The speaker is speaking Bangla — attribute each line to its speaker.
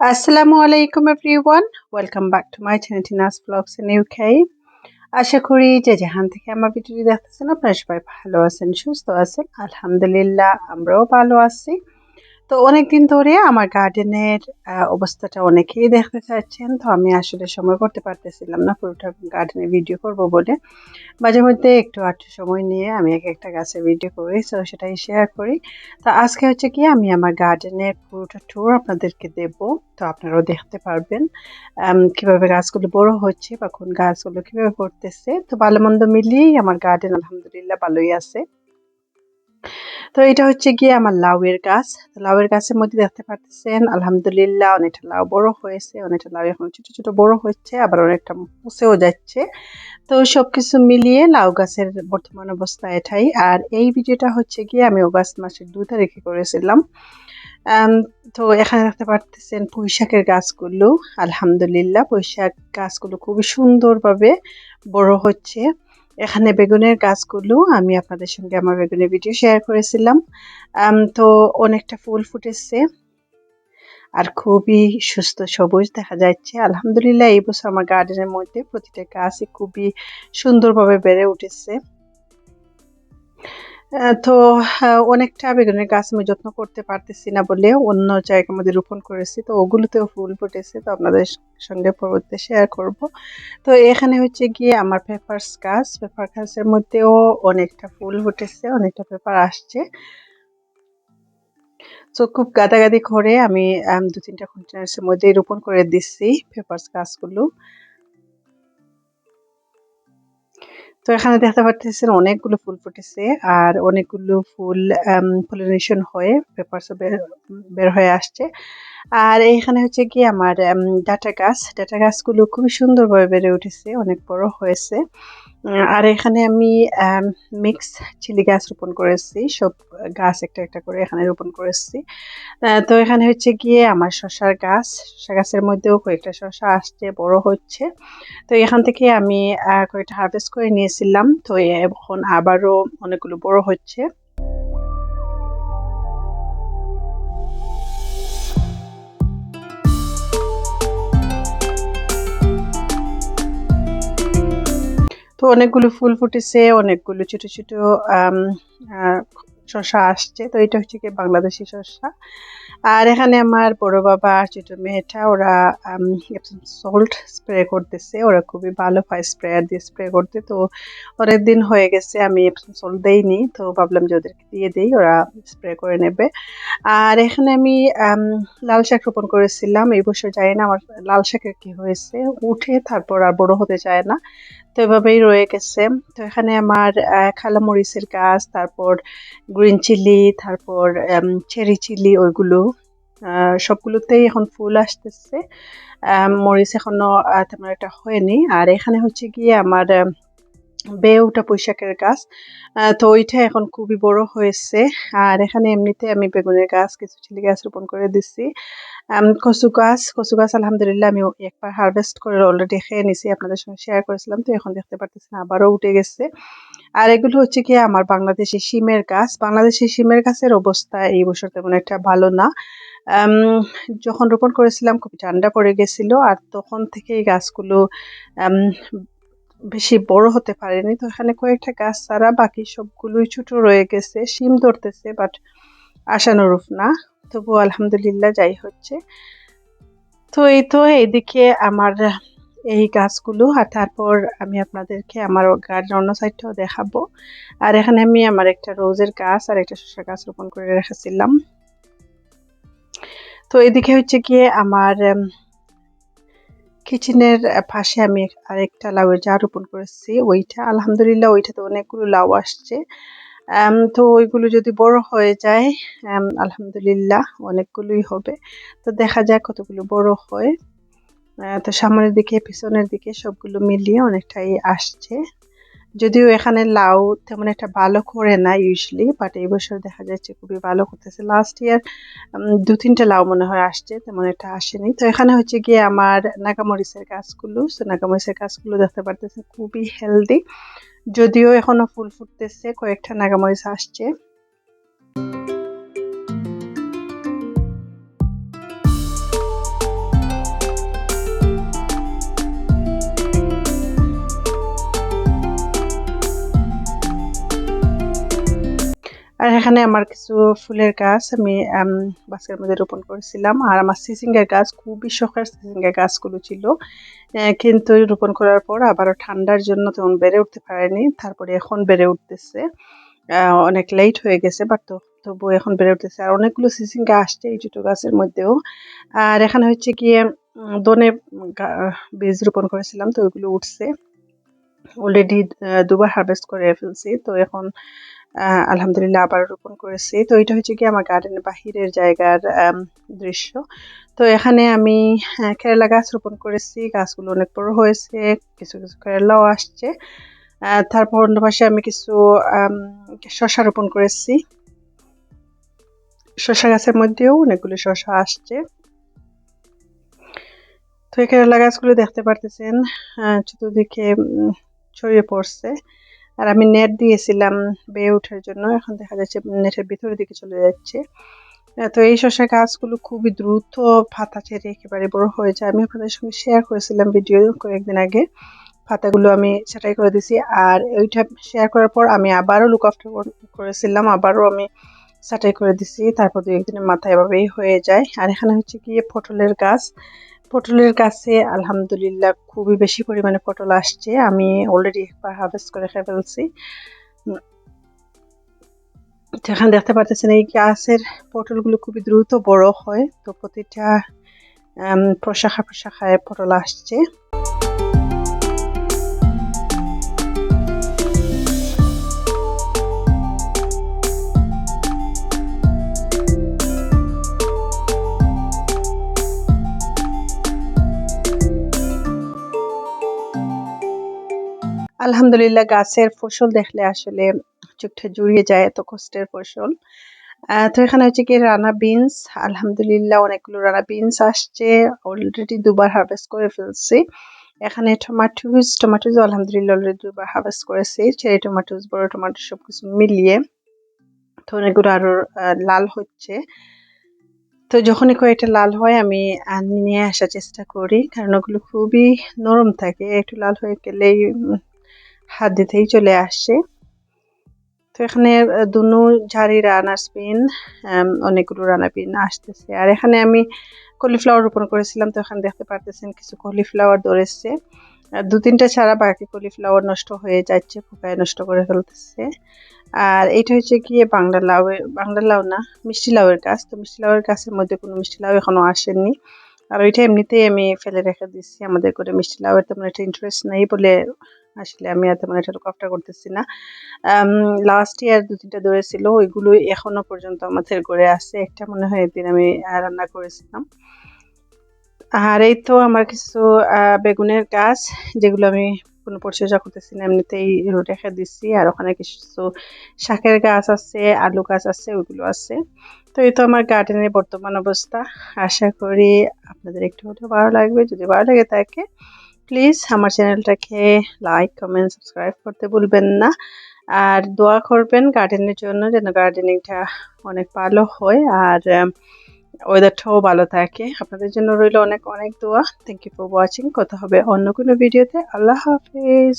Speaker 1: আসসালামু আলাইকুম everyone welcome back to my channel Nas vlogs in UK আশা করি যে যেখান থেকে আমার ভিডিওটি দেখতেছেন, আপনারা সবাই ভালো আছেন, সুস্থ আছেন। আলহামদুলিল্লাহ, আমরাও ভালো আছি। তো অনেক দিন ধরে আমার গার্ডেনের অবস্থাটা অনেকেই দেখতে চাচ্ছেন তো আমি আসলে সময় করতে পারতেছিলাম না, পুরোটা গার্ডেনের ভিডিও করব বলে। মাঝে মধ্যে একটু আটটু সময় নিয়ে আমি এক একটা গাছের ভিডিও করি, তো সেটাই শেয়ার করি। তো আজকে হচ্ছে কি, আমি আমার গার্ডেনের পুরোটা ট্যুর আপনাদেরকে দেব। তো আপনারাও দেখতে পারবেন কীভাবে গাছগুলো বড় হচ্ছে বা কোন গাছগুলো কীভাবে করতেছে তো ভালো মন্দ মিলিয়েই আমার গার্ডেন আলহামদুলিল্লাহ ভালোই আছে। তো এটা হচ্ছে গিয়ে আমার লাউয়ের গাছ। লাউয়ের গাছের মধ্যে দেখতে পাচ্ছেন, আলহামদুলিল্লাহ অনেকটা লাউ বড় হয়েছে, অনেকটা লাউ এখন ছোট ছোট বড় হচ্ছে, আবার অনেকটা মুছেও যাচ্ছে। তো সব কিছু মিলিয়ে লাউ গাছের বর্তমান অবস্থা এটাই। আর এই ভিডিওটা হচ্ছে গিয়ে আমি অগাস্ট মাসের দু তারিখে করেছিলাম। তো এখানে দেখতে পারতেছেন পুঁইশাকের গাছগুলো। আলহামদুলিল্লাহ পুঁইশাক গাছগুলো খুবই সুন্দরভাবে বড় হচ্ছে। এখানে বেগুনের গাছগুলো আমি আপনাদের সঙ্গে আমার বেগুনের ভিডিও শেয়ার করেছিলাম। তো অনেকটা ফুল ফুটেছে আর খুবই সুস্থ সবুজ দেখা যাচ্ছে। আলহামদুলিল্লাহ এই বছর আমার গার্ডেনের মধ্যে প্রতিটা গাছই খুবই সুন্দরভাবে বেড়ে উঠেছে। তো অনেকটা বেগুনের গাছ আমি যত্ন করতে পারতেছি না বলে অন্য জায়গার মধ্যে রোপণ করেছি। তো ওগুলোতেও ফুল ফুটেছে, তো আপনাদের সঙ্গে পরবর্তী শেয়ার করব। তো এখানে হচ্ছে গিয়ে আমার পেপারস গাছ পেপার গাছের মধ্যেও অনেকটা ফুল ফুটেছে, অনেকটা পেপার আসছে। তো খুব গাদাগাদি করে আমি দু তিনটা কন্টেনার্সের মধ্যে রোপণ করে দিচ্ছি পেপারস গাছগুলো। তো এখানে দেখতে পাচ্ছেন অনেকগুলো ফুল ফুটেছে আর অনেকগুলো ফুল পলিনেশন হয়ে পেপারস বের হয়ে আসছে। আর এখানে হচ্ছে কি আমার ডাটা গাছ, ডাটা গাছগুলো খুবই সুন্দরভাবে বেড়ে উঠেছে, অনেক বড় হয়েছে। আর এখানে আমি মিক্স চিলি গাছ রোপণ করেছি। সব গাছ একটা একটা করে এখানে রোপণ করেছি। তো এখানে হচ্ছে গিয়ে আমার শশার গাছ। শশা গাছের মধ্যেও কয়েকটা শশা আসছে, বড় হচ্ছে। তো এখান থেকে আমি কয়েকটা হারভেস্ট করে নিয়েছিলাম। তো এখন আবারও অনেকগুলো বড় হচ্ছে। তো অনেকগুলো ফুল ফুটেছে, অনেকগুলো ছোট ছোট শসা আসছে। তো এটা হচ্ছে কি বাংলাদেশি শসা। আর এখানে আমার বড় বাবা আর ছোট মেয়েটা, ওরা সল্ট স্প্রে করতেছে। ওরা খুবই ভালো পায় স্প্রেয়ার দিয়ে স্প্রে করতে। তো অনেক দিন হয়ে গেছে আমি সল্ট দেইনি। তো ভাবলাম যে ওদেরকে দিয়ে দিই, ওরা স্প্রে করে নেবে। আর এখানে আমি লাল শাক রোপণ করেছিলাম। এই বছর জানি না আমার লাল শাকের কি হয়েছে। উঠে তারপর আর বড় হতে চায় না। তো এভাবেই রয়ে গেছে। তো এখানে আমার খালা মরিচের গাছ, তারপর গ্রিন চিলি তারপর চেরি চিলি ওইগুলো সবগুলোতেই এখন ফুল আসতেছে। মরিচ এখনও তেমন একটা হয়নি। আর এখানে হচ্ছে গিয়ে আমার বেউটা পুঁইশাকের গাছ। তো ওইটা এখন খুবই বড় হয়েছে। আর এখানে এমনিতে আমি বেগুনের গাছ, কিছু চিলি গাছ রোপণ করে দিচ্ছি কচু গাছ কচু গাছ আলহামদুলিল্লাহ আমি একবার হারভেস্ট করে অলরেডি খেয়ে নিছি, আপনাদের সঙ্গে শেয়ার করেছিলাম, তো এখন দেখতে পারতেছেন আবারও উঠে গেছে। আর এগুলো হচ্ছে কি আমার বাংলাদেশি সিমের গাছ। বাংলাদেশি সিমের গাছের অবস্থা এই বছর তেমন একটা ভালো না। যখন রোপণ করেছিলাম খুব ঠান্ডা পড়ে গেছিল, আর তখন থেকে এই গাছগুলো বেশি বড় হতে পারেনি। তো এখানে কয়েকটা গাছ ছাড়া বাকি সবগুলোই ছোট রয়ে গেছে, শিম ধরতেছে বাট আশানুরূপ না। তবু আলহামদুলিল্লাহ যাই হচ্ছে। তো এই তো এইদিকে আমার, এই গাছগুলো আর তারপর আমি আপনাদেরকে আমার গার্ডেন অন্য সাইডটাও দেখাবো। আর এখানে আমি আমার একটা রোজের গাছ আর একটা শসা গাছ রোপণ করে রেখেছিলাম। তো এদিকে হচ্ছে গিয়ে আমার কিচেনের পাশে আমি আরেকটা লাউয়ের যা রোপণ করেছি। ওইটা আলহামদুলিল্লাহ ওইটাতে অনেকগুলো লাউ আসছে। তো ওইগুলো যদি বড় হয়ে যায় আলহামদুলিল্লাহ অনেকগুলোই হবে। তো দেখা যায় কতগুলো বড় হয়। তো সামনের দিকে, পিছনের দিকে সবগুলো মিলিয়ে অনেকটাই আসছে। যদিও এখানে লাউ তেমন একটা ভালো করে না ইউজলি বাট এই বছর দেখা যাচ্ছে খুবই ভালো করতেছে। লাস্ট ইয়ার দু তিনটা লাউ মনে হয় আসছে, তেমন একটা আসেনি। তো এখানে হচ্ছে গিয়ে আমার নাগামরিচের গাছগুলো সো নাগামরিচের গাছগুলো দেখতে পারতেছে খুবই হেলদি যদিও এখনও ফুল ফুটতেছে কয়েকটা নাগামরিচ আসছে। এখানে আমার কিছু ফুলের গাছ আমি বাসের মধ্যে রোপণ করেছিলাম। আর আমার সিসিঙ্গের গাছ খুবই শখের সিসিঙ্গের গাছগুলো ছিল। কিন্তু রোপণ করার পর আবারও ঠান্ডার জন্য তেমন বেড়ে উঠতে পারেনি। তারপরে এখন বেড়ে উঠতেছে। অনেক লেট হয়ে গেছে বাট তো তবু এখন বেড়ে উঠতেছে। আর অনেকগুলো সিসিঙ্গা আসছে এই ছোটো গাছের মধ্যেও। আর এখানে হচ্ছে গিয়ে দনে বীজ রোপণ করেছিলাম, তো ওইগুলো উঠছে। অলরেডি দুবার হারভেস্ট করে ফেলছি, তো এখন আলহামদুলিল্লাহ আবার রোপণ করেছি। তো এটা হচ্ছে কি আমার গার্ডেনের বাহিরের জায়গার দৃশ্য। তো এখানে আমি কেরালা গাছ রোপণ করেছি। গাছগুলো অনেক বড় হয়েছে, কিছু কিছু কেরালাও আসছে। তারপর অন্য পাশে আমি কিছু শশা রোপণ করেছি। শশা গাছের মধ্যেও অনেকগুলো শশা আসছে। তো এই কেরালা গাছগুলো দেখতে পারতেছেন চতুর্দিকে ছড়িয়ে পড়ছে। আর আমি নেট দিয়েছিলাম বেয়ে ওঠার জন্য। এখন দেখা যাচ্ছে নেটের ভিতরের দিকে চলে যাচ্ছে। তো এই শশা গাছগুলো খুবই দ্রুত পাতা ছেড়ে একেবারে বড় হয়ে যায়। আমি আপনাদের সঙ্গে শেয়ার করেছিলাম ভিডিও কয়েকদিন আগে। পাতাগুলো আমি সেটাই করে দিছি আর ওইটা শেয়ার করার পর আমি আবারও লুক আফটার করেছিলাম। আবারও আমি ছাটাই করে দিছি তারপর দু একদিনের মাথায় এভাবেই হয়ে যায়। আর এখানে হচ্ছে গিয়ে পটলের গাছ। পটলের কাছে আলহামদুলিল্লাহ খুবই বেশি পরিমাণে পটল আসছে। আমি অলরেডি একবার হার্ভেস্ট করে খেয়ে ফেলছি। এখানে দেখতে পাচ্ছেন এই গাছের পটলগুলো খুবই দ্রুত বড় হয়। তো প্রতিটা প্রশাখা প্রশাখায় পটল আসছে। আলহামদুলিল্লাহ, গাছের ফসল দেখলে আসলে চোখটা জুড়িয়ে যায় এত কষ্টের ফসল। তো এখানে হচ্ছে কি রানা বিনস, আলহামদুলিল্লাহ অনেকগুলো রানা বিনস আসছে। অলরেডি দুবার হারভেস্ট করে ফেলছি। এখানে টমাটোজ টমাটোজ আলহামদুলিল্লাহ অলরেডি দুবার হারভেস্ট করেছি। চেরি টমাটোজ বড় টমাটো সব কিছু মিলিয়ে তো অনেকগুলো আরও লাল হচ্ছে। তো যখনই কয়েকটা লাল হয় আমি নিয়ে আসার চেষ্টা করি, কারণ ওগুলো খুবই নরম থাকে। একটু লাল হয়ে গেলেই হাত দিতেই চলে আসছে। তো এখানে দুনো, ঝাড়ি রানার স্পিন অনেকগুলো রানা পিন আসতেছে। আর এখানে আমি কলিফ্লাওয়ার রোপণ করেছিলাম, তো এখানে দেখতে পারতেছেন কিছু কলিফ্লাওয়ার ধরেছে। দু তিনটা ছাড়া বাকি কলিফ্লাওয়ার নষ্ট হয়ে যাচ্ছে পোকায় নষ্ট করে ফেলতেছে। আর এটা হচ্ছে গিয়ে বাংলা লাউ বাংলা লাউ না, মিষ্টি লাউয়ের গাছ। তো মিষ্টি লাউয়ের গাছের মধ্যে কোনো মিষ্টি লাউ এখনও আসেনি। আর ওইটা এমনিতেই আমি ফেলে রেখে দিচ্ছি আমাদের করে মিষ্টি লাউয়ের তেমন একটা ইন্টারেস্ট নেই বলে আসলে আমি আর তেমন একটা কফটা করতেছি না। লাস্ট ইয়ার দু তিনটা ধরেছিল ওইগুলো এখনও পর্যন্ত আমাদের ঘরে আছে একটা মনে হয় একদিন আমি রান্না করেছিলাম। আর এই তো আমার কিছু বেগুনের গাছ, যেগুলো আমি কোনো পরিচর্যা করতেছি না, এমনিতেই রেখে দিচ্ছি আর ওখানে কিছু শাকের গাছ আছে, আলু গাছ আছে, ওইগুলো আছে। তো এই তো আমার গার্ডেনের বর্তমান অবস্থা। আশা করি আপনাদের একটু হলেও ভালো লাগবে। যদি ভালো লাগে থাকে প্লিজ আমার চ্যানেলটাকে লাইক কমেন্ট সাবস্ক্রাইব করতে ভুলবেন না। আর দোয়া করবেন গার্ডেনের জন্য যেন গার্ডেনিংটা অনেক ভালো হয় আর ওয়েদারটাও ভালো থাকে। আপনাদের জন্য রইল অনেক অনেক দোয়া। থ্যাংক ইউ ফর ওয়াচিং কথা হবে অন্য কোনো ভিডিওতে আল্লাহ হাফিজ।